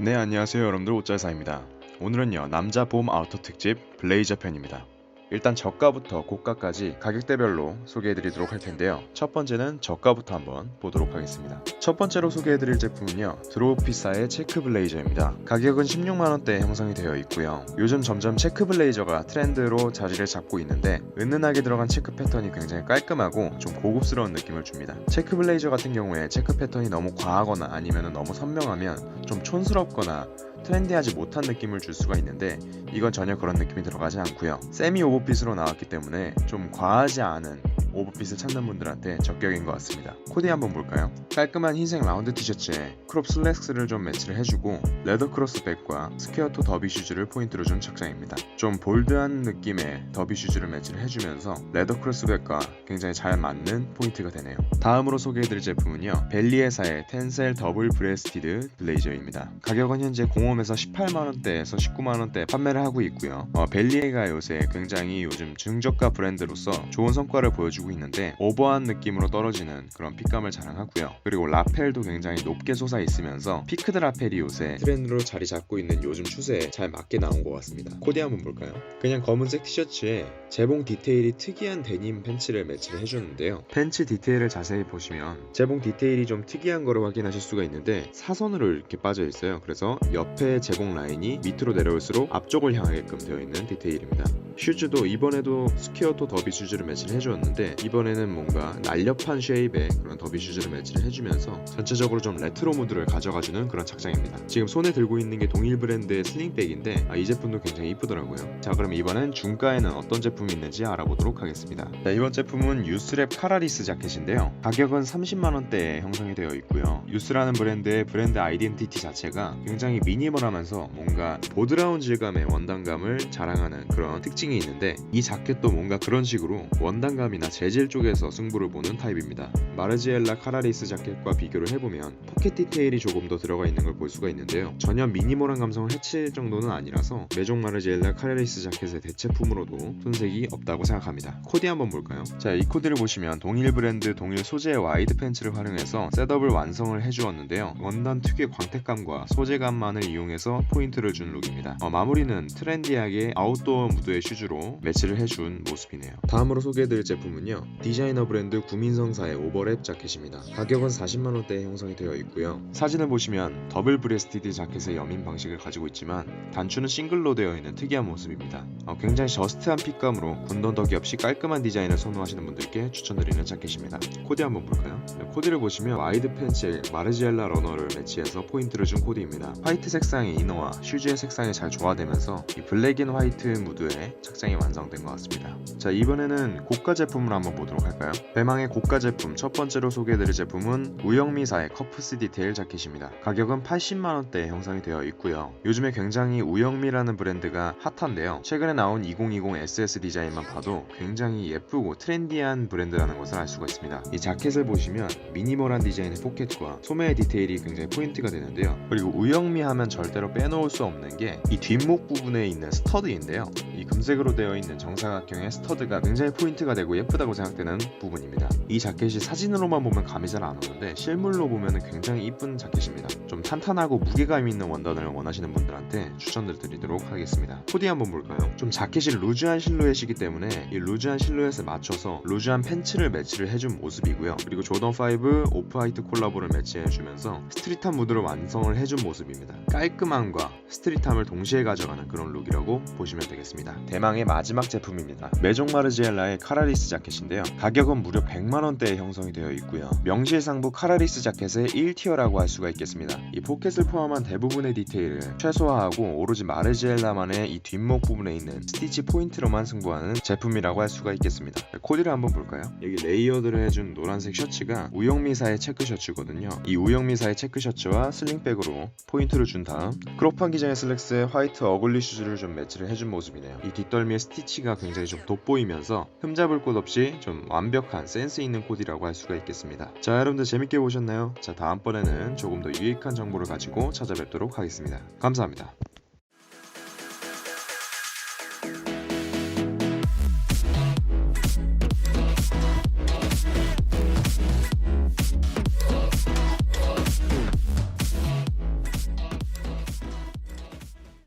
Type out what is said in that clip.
네 안녕하세요 여러분들. 옷잘사입니다. 오늘은요 남자 봄 아우터 특집 블레이저 편입니다 일단 저가부터 고가까지 가격대별로 소개해드리도록 할 텐데요. 첫 번째는 저가부터 한번 보도록 하겠습니다. 첫 번째로 소개해드릴 제품은요. 드로우피사의 체크 블레이저입니다. 가격은 16만원대에 형성이 되어 있고요. 요즘 점점 체크 블레이저가 트렌드로 자리를 잡고 있는데 은은하게 들어간 체크 패턴이 굉장히 깔끔하고 좀 고급스러운 느낌을 줍니다. 체크 블레이저 같은 경우에 체크 패턴이 너무 과하거나 아니면 너무 선명하면 좀 촌스럽거나 트렌디하지 못한 느낌을 줄 수가 있는데 이건 전혀 그런 느낌이 들어가지 않고요. 세미 오버핏으로 나왔기 때문에 좀 과하지 않은 오버핏을 찾는 분들한테 적격인 것 같습니다. 코디 한번 볼까요? 깔끔한 흰색 라운드 티셔츠에 크롭 슬랙스를 좀 매치를 해주고 레더 크로스 백과 스퀘어토 더비 슈즈를 포인트로 준 착장입니다. 좀 볼드한 느낌의 더비 슈즈를 매치를 해주면서 레더 크로스 백과 굉장히 잘 맞는 포인트가 되네요. 다음으로 소개해드릴 제품은요. 벨리에사의 텐셀 더블 브레스티드 블레이저입니다. 가격은 현재 공홈에서 18만원대에서 19만원대 판매를 하고 있고요. 어, 벨리에가 요새 굉장히 요즘 중저가 브랜드로서 좋은 성과를 보여주고 있는데 오버한 느낌으로 떨어지는 그런 핏감을 자랑하고요. 그리고 라펠도 굉장히 높게 솟아 있으면서 피크드 라펠이 요새 트렌드로 자리 잡고 있는 요즘 추세에 잘 맞게 나온 것 같습니다. 코디 한번 볼까요? 그냥 검은색 티셔츠에 재봉 디테일이 특이한 데님 팬츠를 매치를 해주는데요. 팬츠 디테일을 자세히 보시면 재봉 디테일이 좀 특이한 거를 확인하실 수가 있는데 사선으로 이렇게 빠져 있어요. 그래서 옆에 재봉 라인이 밑으로 내려올수록 앞쪽을 향하게끔 되어 있는 디테일입니다 슈즈도 이번에도 스퀘어토 더비 슈즈를 매치를 해주었는데 이번에는 뭔가 날렵한 쉐입의 그런 더비 슈즈를 매치를 해주면서 전체적으로 좀 레트로 무드를 가져가주는 그런 착장입니다. 지금 손에 들고 있는 게 동일 브랜드의 슬링백인데 아, 이 제품도 굉장히 이쁘더라고요. 자 그럼 이번엔 중가에는 어떤 제품이 있는지 알아보도록 하겠습니다. 자 이번 제품은 유스랩 카라리스 자켓인데요. 가격은 30만원대에 형성이 되어 있고요. 유스라는 브랜드의 브랜드 아이덴티티 자체가 굉장히 미니멀하면서 뭔가 보드라운 질감의 원단감을 자랑하는 그런 특징 이 있는데 이 자켓도 뭔가 그런 식으로 원단감이나 재질 쪽에서 승부를 보는 타입입니다. 마르지엘라 카라리스 자켓과 비교를 해보면 포켓 디테일이 조금 더 들어가 있는 걸 볼 수가 있는데요. 전혀 미니멀한 감성을 해칠 정도는 아니라서 메종 마르지엘라 카라리스 자켓의 대체품으로도 손색이 없다고 생각합니다. 코디 한번 볼까요? 자 이 코디를 보시면 동일 브랜드 동일 소재의 와이드 팬츠를 활용해서 셋업을 완성을 해주었는데요. 원단 특유의 광택감과 소재감만을 이용해서 포인트를 준 룩입니다. 어, 마무리는 트렌디하게 아웃도어 무드의 슈즈 로 매치를 해준 모습이네요. 다음으로 소개해드릴 제품은요 디자이너 브랜드 구민성사의 오버랩 자켓입니다. 가격은 40만원대에 형성이 되어 있고요. 사진을 보시면 더블 브레스티드 자켓의 여민 방식을 가지고 있지만 단추는 싱글로 되어 있는 특이한 모습입니다. 어, 굉장히 저스트한 핏감으로 군더더기 없이 깔끔한 디자인을 선호하시는 분들께 추천드리는 자켓입니다. 코디 한번 볼까요? 네, 코디를 보시면 와이드 팬츠에 마르지엘라 러너를 매치해서 포인트를 준 코디입니다. 화이트 색상의 이너와 슈즈의 색상이 잘 조화되면서 이 블랙 앤 화이트 무드의 착장이 완성된 것 같습니다. 자 이번에는 고가 제품을 한번 보도록 할까요? 배망의 고가 제품 첫 번째로 소개해드릴 제품은 우영미사의 커프스 디테일 자켓입니다. 가격은 80만원대에 형성이 되어 있고요. 요즘에 굉장히 우영미라는 브랜드가 핫한데요. 최근에 나온 2020 SS 디자인만 봐도 굉장히 예쁘고 트렌디한 브랜드라는 것을 알 수가 있습니다. 이 자켓을 보시면 미니멀한 디자인의 포켓과 소매의 디테일이 굉장히 포인트가 되는데요. 그리고 우영미 하면 절대로 빼놓을 수 없는 게 이 뒷목 부분에 있는 스터드인데요. 이 금 색으로 되어 있는 정사각형의 스터드가 굉장히 포인트가 되고 예쁘다고 생각되는 부분입니다. 이 자켓이 사진으로만 보면 감이 잘 안 오는데 실물로 보면 굉장히 이쁜 자켓입니다. 좀 탄탄하고 무게감 있는 원단을 원하시는 분들한테 추천을 드리도록 하겠습니다. 코디 한번 볼까요? 좀 자켓이 루즈한 실루엣이기 때문에 이 루즈한 실루엣에 맞춰서 루즈한 팬츠를 매치를 해준 모습이고요. 그리고 조던 5 오프화이트 콜라보를 매치해주면서 스트릿한 무드로 완성을 해준 모습입니다. 깔끔함과 스트릿함을 동시에 가져가는 그런 룩이라고 보시면 되겠습니다 대망의 마지막 제품입니다. 메종 마르지엘라의 카라리스 자켓인데요. 가격은 무려 100만원대에 형성이 되어 있고요. 명실상부 카라리스 자켓의 1티어라고 할 수가 있겠습니다. 이 포켓을 포함한 대부분의 디테일을 최소화하고 오로지 마르지엘라만의 이 뒷목 부분에 있는 스티치 포인트로만 승부하는 제품이라고 할 수가 있겠습니다. 코디를 한번 볼까요? 여기 레이어드를 해준 노란색 셔츠가 우영미사의 체크 셔츠거든요. 이 우영미사의 체크 셔츠와 슬링백으로 포인트를 준 다음 크롭한 기장의 슬랙스에 화이트 어글리 슈즈를 좀 매치를 해준 모습이네요. 이 뒷덜미의 스티치가 굉장히 좀 돋보이면서 흠잡을 곳 없이 좀 완벽한 센스 있는 코디라고 할 수가 있겠습니다. 자 여러분들 재밌게 보셨나요? 자 다음번에는 조금 더 유익한 정보를 가지고 찾아뵙도록 하겠습니다. 감사합니다